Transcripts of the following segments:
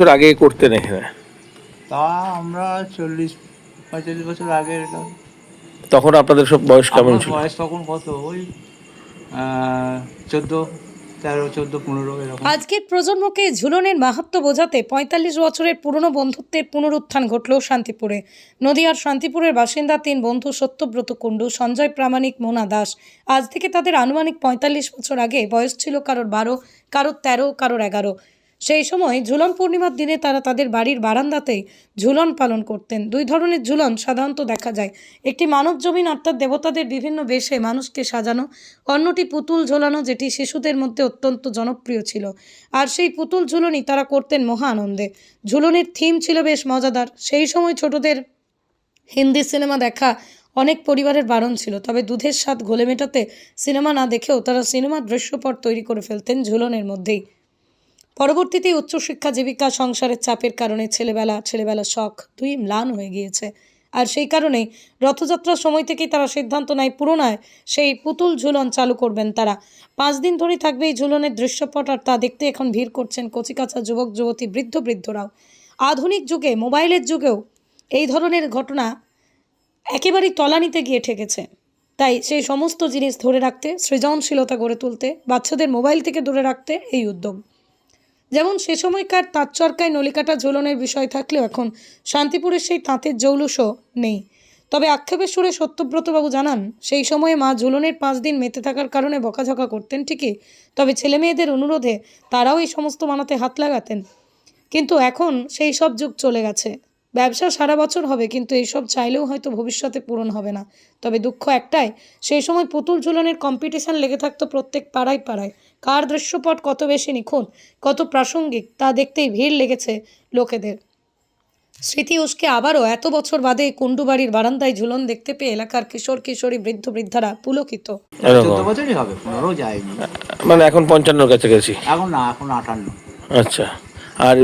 বছর আগে করতেন এখানে? তা আমরা চল্লিশ পঁয়তাল্লিশ বছর আগে এলাম তখন আপনাদের সব বয়স কেমন ছিল? বয়স তখন কত? ওই চোদ্দ তেরো চোদ্দ পনেরো এরকম। আজকের প্রজন্মকে ঝুলনের মাহাত্ম বোঝাতে পঁয়তাল্লিশ বছরের পুরনো বন্ধুত্বের পুনরুত্থান ঘটল শান্তিপুরে। নদিয়ার শান্তিপুরের বাসিন্দা তিন বন্ধু সত্যব্রত কুণ্ডু সঞ্জয় প্রামাণিক মোনা দাস। আজ থেকে তাদের আনুমানিক পঁয়তাল্লিশ বছর আগে বয়স ছিল কারোর বারো কারোর তেরো কারোর এগারো। সেই সময় ঝুলন পূর্ণিমার দিনে তারা তাদের বাড়ির বারান্দাতেই ঝুলন পালন করতেন। দুই ধরনের ঝুলন সাধারণত দেখা যায়। একটি মানব জমিন অর্থাৎ দেবতাদের বিভিন্ন বেশে মানুষকে সাজানো, অন্যটি পুতুল ঝোলানো যেটি শিশুদের মধ্যে অত্যন্ত জনপ্রিয় ছিল। আর সেই পুতুল ঝুলনই তারা করতেন মহা আনন্দে। ঝুলনের থিম ছিল বেশ মজাদার। সেই সময় ছোটদের হিন্দি সিনেমা দেখা অনেক পরিবারের বারণ ছিল। তবে দুধের স্বাদ ঘোলে মেটাতে সিনেমা না দেখেও তারা সিনেমার দৃশ্যপট তৈরি করে ফেলতেন ঝুলনের মধ্যেই। পরবর্তীতে উচ্চশিক্ষা জীবিকা সংসারের চাপের কারণে ছেলেবেলা ছেলেবেলা শখ দুই ম্লান হয়ে গিয়েছে। আর সেই কারণেই রথযাত্রার সময় থেকেই তারা সিদ্ধান্ত নেয়, পুরোনায় সেই পুতুল ঝুলন চালু করবেন তারা। পাঁচ দিন ধরে থাকবে এই ঝুলনের দৃশ্যপট আর তা দেখতে এখন ভিড় করছেন কচিকাচা যুবক, যুবতী, বৃদ্ধ, বৃদ্ধরাও। আধুনিক যুগে, মোবাইলের যুগেও এই ধরনের ঘটনা একেবারেই তলানিতে গিয়ে ঠেকেছে। তাই সেই সমস্ত জিনিস ধরে রাখতে, সৃজনশীলতা গড়ে তুলতে, বাচ্চাদের মোবাইল থেকে দূরে রাখতে এই উদ্যোগ। যেমন সে সময়কার তাঁত চরকায় নলিকাটা ঝোলনের বিষয় থাকলেও এখন শান্তিপুরের সেই তাঁতের জৌলুসও নেই। তবে আক্ষেপের সুরে সত্যব্রতবাবু জানান, সেই সময়ে মা ঝুলনের পাঁচ দিন মেতে থাকার কারণে বকাঝকা করতেন ঠিকই, তবে ছেলে মেয়েদের অনুরোধে তারাও এই সমস্ত মানাতে হাত লাগাতেন। কিন্তু এখন সেই সব যুগ চলে গেছে। ব্যবসা সারা বছর হবে, কিন্তু এইসব চাইলেও হয়তো ভবিষ্যতে পূরণ হবে না। তবে দুঃখ একটাই, সেই সময় পুতুল ঝুলনের কম্পিটিশন লেগে থাকতো প্রত্যেক পাড়ায় পাড়ায়। কার দৃশ্যপট কত বেশি নিখুঁত কত প্রাসঙ্গিক তা দেখতেই ভিড় লেগেছে লোকেদের। স্মৃতি উস্কে আবারও এত বছর বাদে কুণ্ডুবাড়ির বারান্দায় ঝুলন দেখতে পেয়ে এলাকার কিশোর কিশোরী বৃদ্ধ বৃদ্ধারা পুলকিত। বছরই হবে পনেরো যায়নি। মানে এখন পঞ্চান্নর কাছাকাছি এখন না এখন আটান্ন। আচ্ছা। আর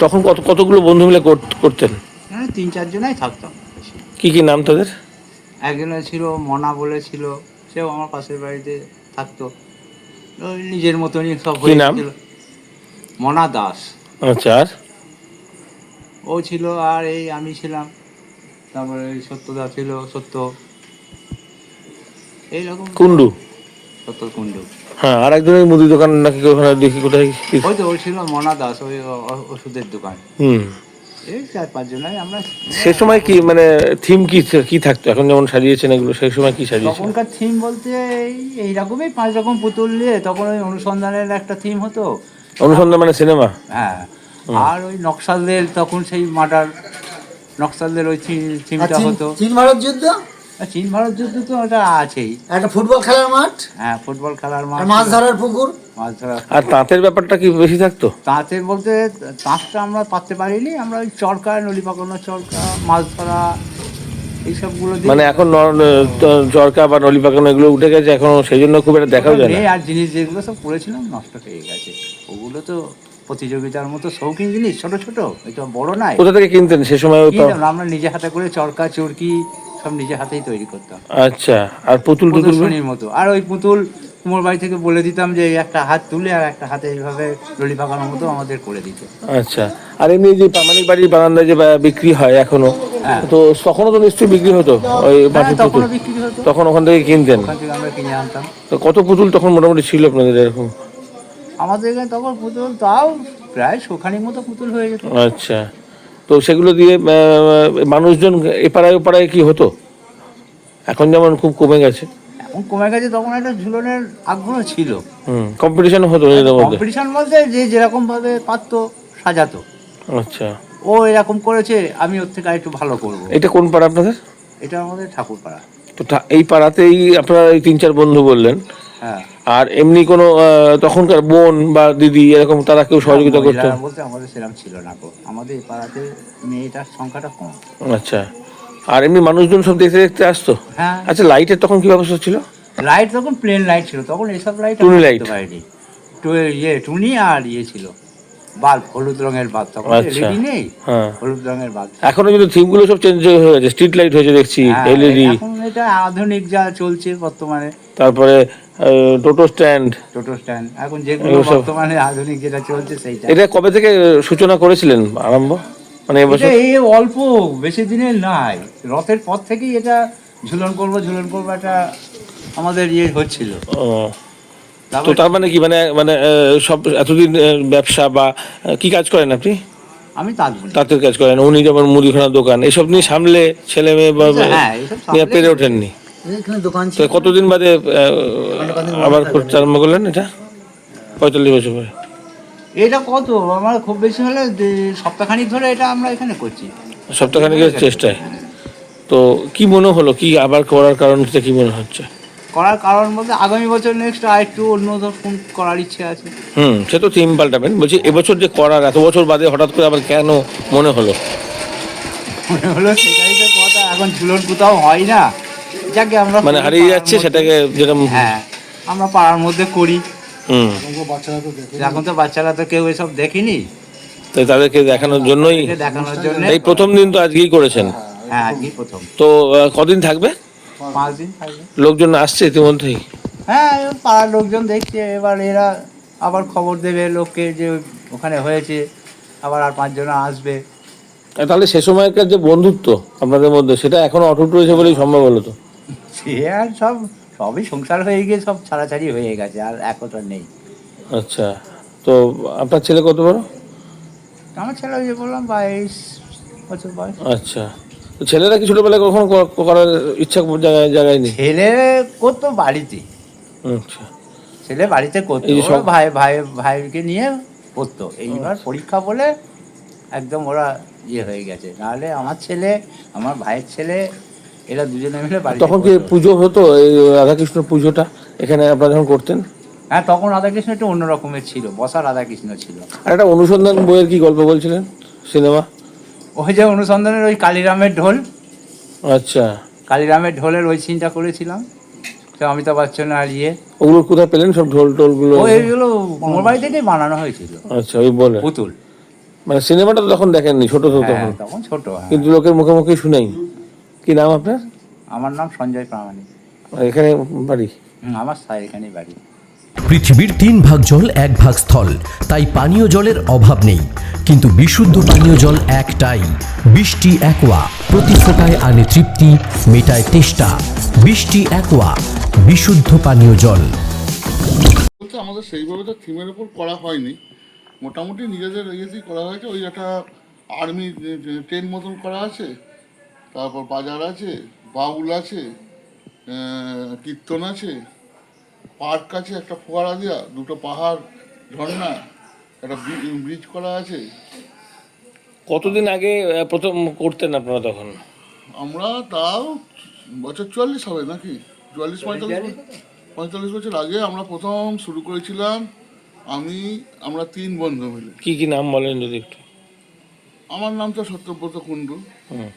তখন কত কতগুলো বন্ধু মিলে কর- করতেন? হ্যাঁ তিন চারজনাই থাকতাম কি কি নাম তাদের? একজনের ছিল মনা বলে ছিল সেও আমার পাশের বাড়িতে থাকতো। ওই নিজের মতনই সব কি নাম? মনা দাস। আচ্ছা আর? ও ছিল আর এই আমি ছিলাম। তারপরে ওই সত্যদা ছিল সত্য। এইরকম। কুন্ডু সত্য কুণ্ডু। হ্যাঁ আর একজনের মুদি দোকান নাকি ওখানে দেখি কোথায় কি- ওই তো ওই ছিল মনা দাস ওই ওষুধের দোকান। হুম। এই চার পাঁচ জনাই আমরা সে সময় কি মানে থিম কি কি থাকতো? এখন যেমন সাজিয়েছেন এগুলো সেই সময় কি সাজিয়েছেন? তখনকার থিম বলতে এই এইরকমই পাঁচ রকম পুতুল নিয়ে তখন ওই অনুসন্ধানের একটা থিম হতো। অনুসন্ধান মানে সিনেমা হ্যাঁ। আর ওই নকশালদের তখন সেই মার্ডার নকশালদের ওই থিমটা হতো। চীন ভারত যুদ্ধ? আর চীন ভারত যুদ্ধ তো ওটা আছেই। একটা ফুটবল খেলার মাঠ? হ্যাঁ ফুটবল খেলার মাঠ মাছ ধরার পুকুর? মাছ ধরা আর তাঁতের ব্যাপারটা কি বেশি থাকতো? তাঁতে বলতে তাঁতটা আমরা পাততে পারিনি আমরা ওই চরকা নলি পাকানো চরকা মাছ ধরা এইসবগুলো মানে এখন চরকা বা নলি পাকানো এগুলো উঠে গেছে এখন সেই জন্য খুব একটা দেখাও যায় না। আর জিনিস যেগুলো সব করেছিলাম নষ্ট হয়ে গেছে। ওগুলো তো প্রতিযোগিতার মতো শৌখিন জিনিস ছোট ছোট এটা বড় নাই। কোথা থেকে কিনতেন? সে সময় আমরা নিজে হাতে করে চরকা চরকি সব নিজে হাতেই তৈরি করতাম। আচ্ছা আর পুতুল টুতুল প্রদর্শনীর মতো। আর ওই পুতুল কুমোর বাড়ি থেকে বলে দিতাম যে একটা হাত তুলে আর একটা হাতে এইভাবে ললি পাকানোর মতো আমাদের করে দিত। আচ্ছা আর এমনি যে প্রামাণিক বাড়ির বারান্দায় যে বিক্রি হয় এখনও হ্যাঁ। তো তখনও তো নিশ্চয়ই বিক্রি হতো ওই মাটির পুতুল? বিক্রি হতো। তখন ওখান থেকে কিনতেন? ওখান থেকে আমরা কিনে আনতাম। তো কত পুতুল তখন মোটামুটি ছিল আপনাদের এরকম? আমাদের এখানে তখন পুতুল তাও প্রায় শোখানির মতো পুতুল হয়ে যেত। আচ্ছা তো সেগুলো দিয়ে মানুষজন এপাড়ায় ওপাড়ায় কি হতো? এখন যেমন খুব কমে গেছে। এখন কমে গেছে তখন একটা ঝুলনের আগ্রহ ছিল। হুম কম্পিটিশন হতো কম্পিটিশন বলতে যে যেরকম ভাবে পারতো সাজাতো। আচ্ছা। ও এরকম করেছে আমি ওর থেকে একটু ভালো করব। এটা কোন পাড়া আপনাদের? এটা আমাদের ঠাকুরপাড়া। তো এই পাড়াতেই আপনারা এই তিন চার বন্ধু বললেন। হ্যাঁ। আর এমনি কোনো তখনকার বোন বা দিদি এরকম তারা কেউ সহযোগিতা করতো বলতে আমাদের সেরকম ছিল না গো। আমাদের এই পাড়াতে মেয়েটার সংখ্যাটা কম। আচ্ছা। আর এমনি মানুষজন সব দেখতে দেখতে আসতো? হ্যাঁ। আচ্ছা লাইটের তখন কি ব্যবস্থা ছিল? লাইট তখন প্লেন লাইট ছিল। তখন এসব লাইট টুনি আমরা light? টু- ইয়ে টুনি আর ইয়ে ছিল। বাল্ব হলুদ রঙের বাল্ব। তখন আচ্ছা। এলইডি নেই। হ্যাঁ। হলুদ রঙের বাল্ব। এখনও কিন্তু থিমগুলো সব চেঞ্জ হয়ে গেছে স্ট্রিট লাইট হয়েছে দেখছি হ্যাঁ, এলইডি এখন এটা আধুনিক যা চলছে বর্তমানে। তারপরে টোটো স্ট্যান্ড। টোটো স্ট্যান্ড। এখন যেগুলো বর্তমানে আধুনিক যেটা চলছে সেইটা। এটা কবে থেকে সূচনা করেছিলেন আরম্ভ? মানে এবছর এই অল্প বেশি দিনের নাই রথের পর থেকেই এটা ঝুলন করব ঝুলন করব একটা আমাদের ইয়ে হচ্ছিল। তো তার মানে কি? মানে মানে সব এতদিন ব্যবসা বা কি কাজ করেন আপনি? আমি তাঁত তাঁতের কাজ করেন। উনি যেমন মুদিখানার দোকান এসব নিয়ে সামলে ছেলে মেয়ে বা হ্যাঁ, নিয়ে পেরে ওঠেননি। এখানে দোকান তো কতদিন বাদে আবার করতে আরম্ভ করলেন এটা? পঁয়তাল্লিশ বছর পরে। এটা কত? আমার খুব বেশি হলে সপ্তাহখানিক ধরে এটা আমরা এখানে করছি। সপ্তাহখানিকের চেষ্টায়। তো কি মনে হলো? কি আবার করার কারণটা কি মনে হচ্ছে? করার কারণ বলতে আগামী বছর নেক্সট আর একটু অন্য রকম করার ইচ্ছে আছে। হুম সে তো থিম পাল্টাবেন। বলছি এবছর যে করার এত বছর বাদে হঠাৎ করে আবার কেন মনে হলো? মনে হলো সেটাই তো কথা এখন ঝুলন কোথাও হয় না। যাকে আমরা মানে হারিয়ে যাচ্ছে সেটাকে যেরকম হ্যাঁ আমরা পাড়ার মধ্যে করি। হুম। এখন তো বাচ্চারা তো কেউ এসব দেখেনি। তাই তাদেরকে দেখানোর জন্যই দেখানোর জন্য এই প্রথম দিন তো আজকেই করেছেন। হ্যাঁ আজকেই প্রথম। তো কদিন থাকবে? পাঁচ দিন থাকবে লোকজন আসছে ইতিমধ্যেই? হ্যাঁ পাড়ার লোকজন দেখছে এবার এরা আবার খবর দেবে লোককে যে ওখানে হয়েছে আবার আর পাঁচজন আসবে। তাহলে সে সময়কার যে বন্ধুত্ব আপনাদের মধ্যে সেটা এখনও অটুট রয়েছে বলেই সম্ভব হলো তো সে আর সব সবই সংসার হয়ে গিয়ে সব ছাড়াছাড়ি হয়ে গেছে আর একতা নেই। আচ্ছা তো আপনার ছেলে কত বড়? আমার ছেলে ওই যে বললাম বাইশ বছর বয়স। আচ্ছা। ছেলেরা কি ছোটবেলায় কখনো করার ইচ্ছা জায়গায় নেই? ছেলে করতো বাড়িতে। আচ্ছা। ছেলে বাড়িতে করতো ভাই ভাই ভাইকে নিয়ে করতো। এইবার পরীক্ষা বলে একদম ওরা ইয়ে হয়ে গেছে। নাহলে আমার ছেলে আমার ভাইয়ের ছেলে এরা দুজনে মিলে তখন কি পুজো হতো এই রাধাকৃষ্ণ পুজোটা? এখানে আপনারা যখন করতেন? হ্যাঁ তখন রাধাকৃষ্ণ একটু অন্য রকমের ছিল বসা রাধাকৃষ্ণ ছিল। আর একটা অনুসন্ধান বইয়ের কি গল্প বলছিলেন? সিনেমা? ওই যে অনুসন্ধানের ওই কালিরামের ঢোল। আচ্ছা। কালিরামের ঢোলের ওই সিনটা করেছিলাম। তো অমিতাভ বচ্চন আর ইয়ে। ওগুলো কোথায় পেলেন? সব ঢোল টোলগুলো? ও এইগুলো আমার বাড়ি থেকেই বানানো হয়েছিল। আচ্ছা ওই বলে। পুতুল। মানে সিনেমাটা তো তখন দেখেননি ছোট তো হ্যাঁ তখন তখন ছোট হ্যাঁ। কিন্তু লোকের মুখে মুখে শুনেই। কি নাম আপনার? আমার নাম সঞ্জয় প্রামাণিক। এখানে বাড়ি? আমার স্যার এখানেই বাড়ি। পৃথিবীর তিন ভাগ জল, এক ভাগ স্থল। তাই পানীয় জলের অভাব নেই। কিন্তু বিশুদ্ধ পানীয় জল একটাই। বৃষ্টি একোয়া, প্রতি ফোটায় আনে তৃপ্তি, মেটায় তেষ্টা। বৃষ্টি একোয়া, বিশুদ্ধ পানীয় জল। আমাদের সেইভাবে তো থিমের উপর করা হয়নি। মোটামুটি নিজেদের ইয়েতেই করা হয়েছে। ওই একটা আর্মি ট্রেন মতন করা আছে। তারপর বাজার আছে, বাউল আছে কীর্তন আছে। পার্ক আছে একটা ফোয়ারা দেওয়া দুটো পাহাড় ঝর্ণা একটা ব্রিজ করা আছে। কতদিন আগে প্রথম করতেন আপনারা তখন? আমরা তাও বছর চুয়াল্লিশ হবে নাকি? চুয়াল্লিশ পঁয়তাল্লিশ পঁয়তাল্লিশ বছর আগে আমরা প্রথম শুরু করেছিলাম আমি আমরা তিন বন্ধু মিলে। কি কি নাম বলেন যদি একটু? আমার নাম তো সত্যব্রত কুণ্ডু। হুম।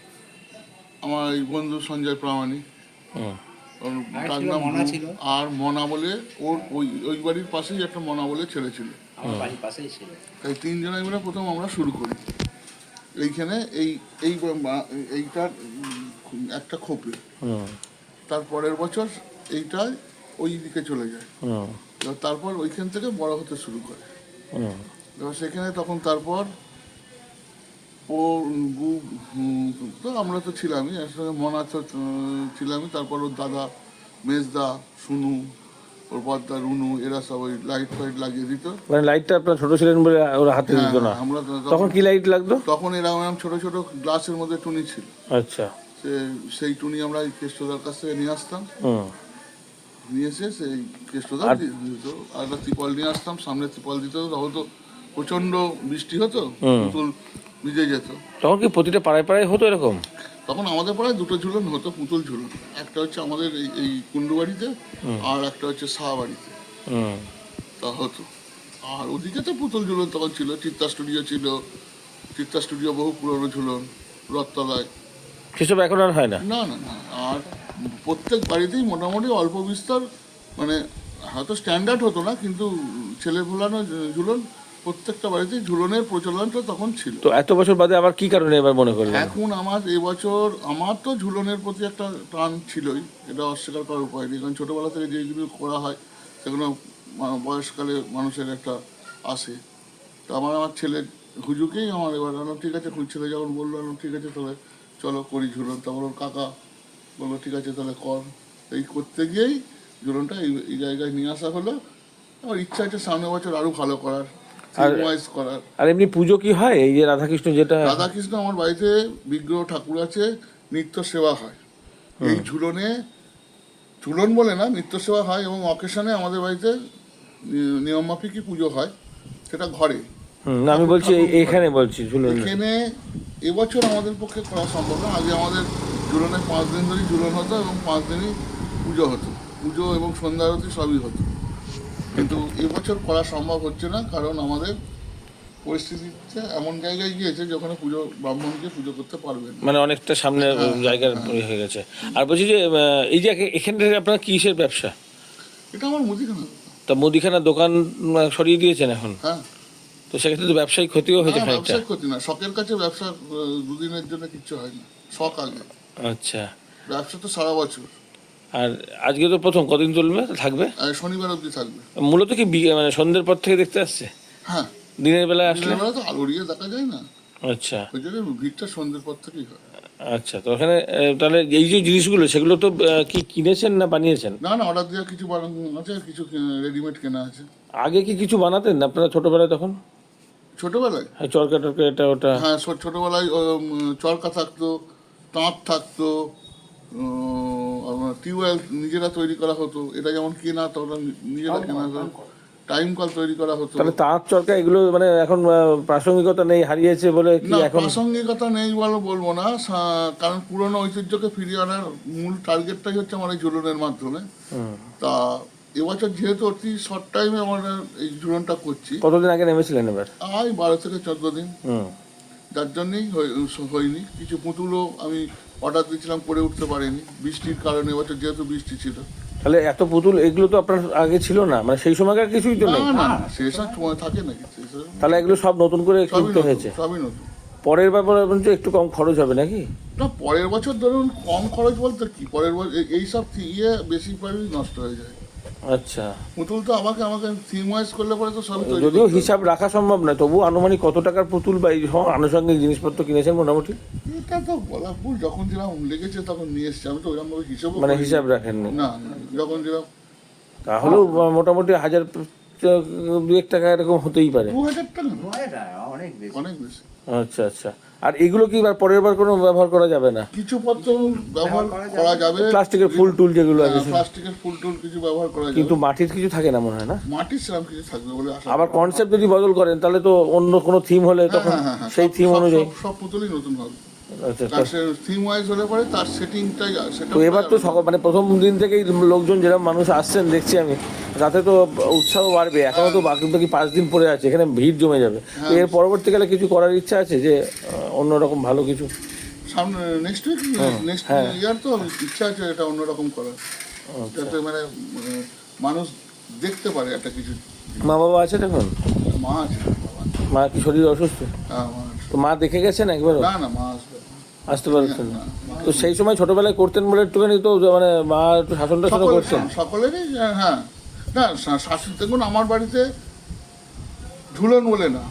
আমার এই বন্ধু সঞ্জয় প্রামাণিক। তার নাম মনা। আর মনা বলে ওর ওই ওই বাড়ির পাশেই একটা মনা বলে ছেলে ছিল। আমার বাড়ির পাশেই ছিল। তাই তিনজনে মিলে প্রথম আমরা শুরু করি। এইখানে এই এই এইটার একটা খোপে। হুম। তার পরের বছর এইটা ওই দিকে চলে যায়। তারপর ওইখান থেকে বড় হতে শুরু করে। এবার সেখানে তখন তারপর ও গু- তো আমরা তো ছিলামই এর সঙ্গে মনা ছিলামই তারপর ওর দাদা মেজদা সুনু ওর বদ্দা রুনু এরা সব ওই লাইট ফাইট লাগিয়ে দিত। মানে লাইটটা আপনার ছোট ছিলেন বলে ওরা হাতে হ্যাঁ, দিত না? আমরা তখন কি লাইট লাগতো? তখন এরকম এরকম ছোট ছোট গ্লাসের মধ্যে টুনি ছিল। আচ্ছা। সে সেই টুনি আমরা কেষ্টদার কাছ থেকে নিয়ে আসতাম। নিয়ে এসে সেই কেষ্টদার দিত। আর একটা ত্রিপল নিয়ে আসতাম সামনে ত্রিপল দিত। তখন তো প্রচণ্ড বৃষ্টি হতো পুতুল ভিজে যেত। তখন কি প্রতিটা পাড়ায় পাড়ায় হতো এরকম? তখন আমাদের পাড়ায় দুটো ঝুলন হতো পুতুল ঝুলন। একটা হচ্ছে আমাদের এই এই কুণ্ডু বাড়িতে আর একটা হচ্ছে শাহ বাড়িতে তা হতো। আর ওদিকে তো পুতুল ঝুলন তখন ছিল চিত্তা স্টুডিও ছিল চিত্তা স্টুডিও বহু পুরনো ঝুলন রথতলায়। সেসব এখন আর হয় না? না না না আর প্রত্যেক বাড়িতেই মোটামুটি অল্প বিস্তর মানে হয়তো স্ট্যান্ডার্ড হতো না কিন্তু ছেলে ভোলানো ঝুলন প্রত্যেকটা বাড়িতে ঝুলনের প্রচলনটা তখন ছিল। তো এত বছর বাদে আবার কি কারণে এবার মনে করলেন? এখন আমার এবছর আমার তো ঝুলনের প্রতি একটা টান ছিলই। এটা অস্বীকার করার উপায় নেই। কারণ ছোটোবেলা থেকে যেগুলো করা হয় সেগুলো বয়সকালে মানুষের একটা আসে। তো আমার আমার ছেলে হুজুকেই আমার এবার ঠিক আছে ছেলে যখন বলল ঠিক আছে তাহলে চলো করি ঝুলন। তারপর ওর কাকা বলল ঠিক আছে তাহলে কর। এই করতে গিয়েই ঝুলনটা এই এই জায়গায় নিয়ে আসা হলো। আমার ইচ্ছা আছে সামনের বছর আরও ভালো করার। করার। আর এমনি পুজো কি হয়? এই যে রাধাকৃষ্ণ যেটা রাধাকৃষ্ণ আমার বাড়িতে বিগ্রহ ঠাকুর আছে নিত্য সেবা হয়। এই ঝুলনে ঝুলন বলে না নিত্য সেবা হয় এবং অকেশনে আমাদের বাড়িতে নিয়মমাফিকই পুজো হয় সেটা ঘরে। আমি বলছি এইখানে বলছি ঝুলন। এখানে এবছর আমাদের পক্ষে করা সম্ভব না। আগে আমাদের ঝুলনে পাঁচ দিন ধরেই ঝুলন হতো এবং পাঁচ দিনই পুজো হতো। পুজো এবং সন্ধ্যা আরতি সবই হতো। কিন্তু এবছর করা সম্ভব হচ্ছে না কারণ আমাদের পরিস্থিতিতে এমন জায়গায় গিয়েছে যেখানে পুজো ব্রাহ্মণকে পুজো করতে পারবে না। মানে অনেকটা সামনে জায়গার হয়ে। গেছে। আর বলছি যে এই যে এখান থেকে আপনার কিসের ব্যবসা? এটা আমার মুদিখানা তা মুদিখানা দোকান সরিয়ে দিয়েছেন এখন? হ্যাঁ। তো সেক্ষেত্রে তো ব্যবসায়িক ক্ষতিও হয়েছে হ্যাঁ, খানিকটা ক্ষতি না। শখের কাছে ব্যবসা দুদিনের জন্য কিচ্ছু হয় না। শখ আগে। আচ্ছা। ব্যবসা তো সারা বছর। আর আজকে তো প্রথম কদিন চলবে থাকবে? শনিবার অবধি থাকবে। মূলত কি মানে সন্ধ্যের পর থেকে দেখতে আসছে? হ্যাঁ। দিনের বেলায় আসলে? বেলা তো আলো দেখা যায় না। আচ্ছা। ওই জন্য ভিড়টা সন্ধ্যের পর থেকেই হয়। আচ্ছা তো ওখানে তাহলে এই যে জিনিসগুলো সেগুলো তো কি কিনেছেন না বানিয়েছেন? না না অর্ডার দেওয়া কিছু বানানো আছে আর কিছু রেডিমেড কেনা আছে। আগে কি কিছু বানাতেন আপনারা ছোটবেলায় তখন? ছোটবেলায়? হ্যাঁ, চরকা টরকা এটা ওটা। হ্যাঁ ছোটবেলায় চরকা থাকতো তাঁত থাকতো টিউবওয়েল নিজেরা তৈরি করা হতো। এটা যেমন কেনা তো ওটা নিজেরা কেনা হতো। টাইম কল তৈরি করা হতো। তাহলে তাঁত চরকা এগুলো মানে এখন প্রাসঙ্গিকতা নেই হারিয়েছে বলে কি এখন? প্রাসঙ্গিকতা নেই বলে বলব না। কারণ পুরনো ঐতিহ্যকে ফিরিয়ে আনার মূল টার্গেটটাই হচ্ছে আমার এই ঝুলনের মাধ্যমে। তা এবছর যেহেতু অতি শর্ট টাইমে আমরা এই ঝুলনটা করছি। কতদিন আগে নেমেছিলেন এবার? আই বারো থেকে চোদ্দ দিন। যার জন্যই হয়নি। কিছু পুতুলও আমি অর্ডার দিয়েছিলাম করে উঠতে পারিনি। বৃষ্টির কারণে এবছর যেহেতু বৃষ্টি ছিল। তাহলে এত পুতুল এগুলো তো আপনার আগে ছিল না। মানে সেই সময়কার কিছুই তো না নেই না সেসব সময় থাকে নাকি তাহলে এগুলো সব নতুন করে সবই কিনতে হয়েছে। সবই নতুন। পরের বার বলতে একটু কম খরচ হবে নাকি? না পরের বছর ধরুন কম খরচ বলতে কি? পরের বছর এই- এইসব ইয়ে বেশি পরিমাণে নষ্ট হয়ে যায়। আচ্ছা। পুতুল তো আমাকে আমাকে থিম ওয়াইজ করলে পরে তো তৈরি যদিও হিসাব রাখা সম্ভব না তবু আনুমানিক কত টাকার পুতুল বা এই আনুষঙ্গিক জিনিসপত্র কিনেছেন মোটামুটি? এটা তো বলা ভুল যখন যেরকম লেগেছে তখন নিয়ে এসছি আমি তো ওইরকম ভাবে হিসেব মানে হিসাব রাখেননি? না না যখন যেরকম তাহলেও মোটামুটি হাজার দু এক টাকা এরকম হতেই পারে। দু হাজার টাকা অনেক বেশি। অনেক বেশি। আচ্ছা আচ্ছা। আর এগুলো কি এবার পরের বার কোনো ব্যবহার করা যাবে না? কিছু পত্র ব্যবহার করা যাবে। প্লাস্টিকের ফুল টুল যেগুলো আছে হ্যাঁ, প্লাস্টিকের ফুল টুল কিছু ব্যবহার করা যাবে। কিন্তু মাটির কিছু থাকে না মনে হয় না? মাটির সেরকম কিছু থাকবে বলে আশা আবার কনসেপ্ট যদি বদল করেন তাহলে তো অন্য কোনো থিম হলে তখন হ্যাঁ, হ্যাঁ, হ্যাঁ, সেই থিম অনুযায়ী। সব- পুতুলই নতুন হবে। তার সে থিম ওয়াইজ হলে পরে তার সেটিংটাই সেটা তো এবার তো সকল মানে প্রথম দিন থেকেই লোকজন যেরকম মানুষ আসছেন দেখছি আমি তাতে তো উৎসাহ বাড়বে। এখনও তো বাকি বাকি পাঁচ দিন পরে আছে এখানে ভিড় জমে যাবে। তো এর পরবর্তীকালে কিছু করার ইচ্ছা আছে যে অন্যরকম ভালো কিছু? সামনে নেক্সট উইক নেক্সট হ্যাঁ। ইয়ার তো ইচ্ছা আছে এটা অন্যরকম করার। আচ্ছা। যাতে মানে মানুষ দেখতে পারে একটা কিছু মা বাবা আছে এখন? মা আছে। মা কি শরীর অসুস্থ? হ্যাঁ মা তো মা দেখে গেছেন একবারও? না না মা আসতে পারছেন না তো সেই সময় ছোটবেলায় করতেন বলে একটুখানি তো মানে মা একটু শাসন করতেন? সকলেরই আহ, হ্যাঁ। না শা- শাশুড়ি দেখুন আমার বাড়িতে ঝুলন বলে না।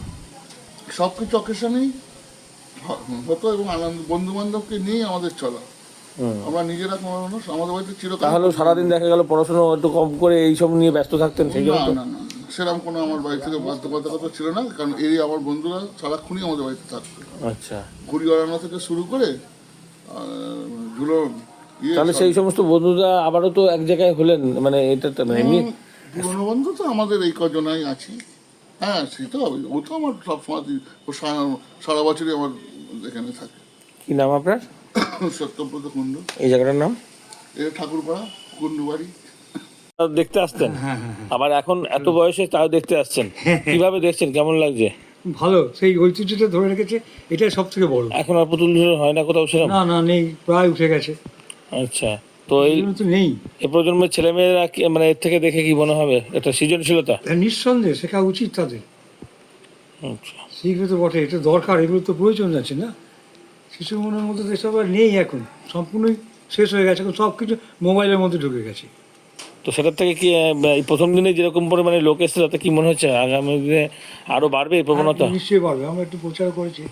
সব কিছু অকেশনেই হতো এবং আনন্দ বন্ধু বান্ধবকে নিয়েই আমাদের চলা। আমরা নিজেরা কোনো মানুষ আমাদের বাড়িতে চিরকাল তাহলেও সারাদিন দেখা গেল পড়াশোনা একটু কম করে এইসব নিয়ে ব্যস্ত থাকতেন সেই জন্য না না। সেরকম কোনো আমার বাড়ি থেকে বাধ্যবাধকতা ছিল না কারণ এই আমার বন্ধুরা সারাক্ষণই আমাদের বাড়িতে থাকতো। আচ্ছা। ঘুড়ি ওড়ানো থেকে শুরু করে ঝুলন ইয়ে তাহলে সেই সমস্ত বন্ধুরা আবারও তো এক জায়গায় হলেন মানে এটা তো মানে এমনি পুরনো বন্ধু তো আমাদের এই কজনাই আছি। হ্যাঁ সে তো হবে। ও তো আমার সবসময় ও সারা- বছরই আমার এখানে থাকে। কি নাম আপনার? সত্যব্রত কুণ্ডু। এই জায়গাটার নাম? এ ঠাকুরপাড়া কুণ্ডু বাড়ি দেখতে আসতেন আবার এখন এত বয়সে তাও দেখতে আসছেন। কীভাবে দেখছেন? কেমন লাগছে? ভালো। সেই ঐতিহ্যটা ধরে রেখেছে এটাই সব থেকে বড়। এখন আর পুতুল ঝুলন হয় না কোথাও সেরকম? না না নেই প্রায় উঠে গেছে। আচ্ছা তো এই তো নেই। এ প্রজন্মের ছেলেমেয়েরা মানে এর থেকে দেখে কি মনে হবে? একটা সৃজনশীলতা? নিঃসন্দেহে শেখা উচিত তাদের। আচ্ছা। সেগুলো তো বটে এটা দরকার এগুলো তো প্রয়োজন আছে না? শিশু মনের মধ্যে তো এসব আর নেই এখন। সম্পূর্ণই শেষ হয়ে গেছে এখন সব কিছু মোবাইলের মধ্যে ঢুকে গেছে। তো সেটার থেকে কি এই প্রথম দিনে যেরকম পরিমাণে লোক এসছে তাতে কি মনে হচ্ছে আগামী দিনে আরও বাড়বে এই প্রবণতা? নিশ্চয়ই বাড়বে। আমরা একটু প্রচার করেছি।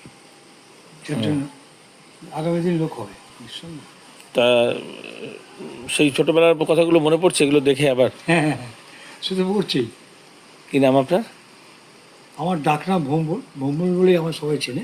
জন্য আগামী দিন লোক হবে নিশ্চয়ই। তা সেই ছোটবেলার কথাগুলো মনে পড়ছে? এগুলো দেখে আবার? হ্যাঁ হ্যাঁ হ্যাঁ। শুধু পড়ছেই কি নাম আপনার? আমার ডাক ডাকনাম ভোম্বল। ভোম্বল বলেই আমার সবাই চেনে।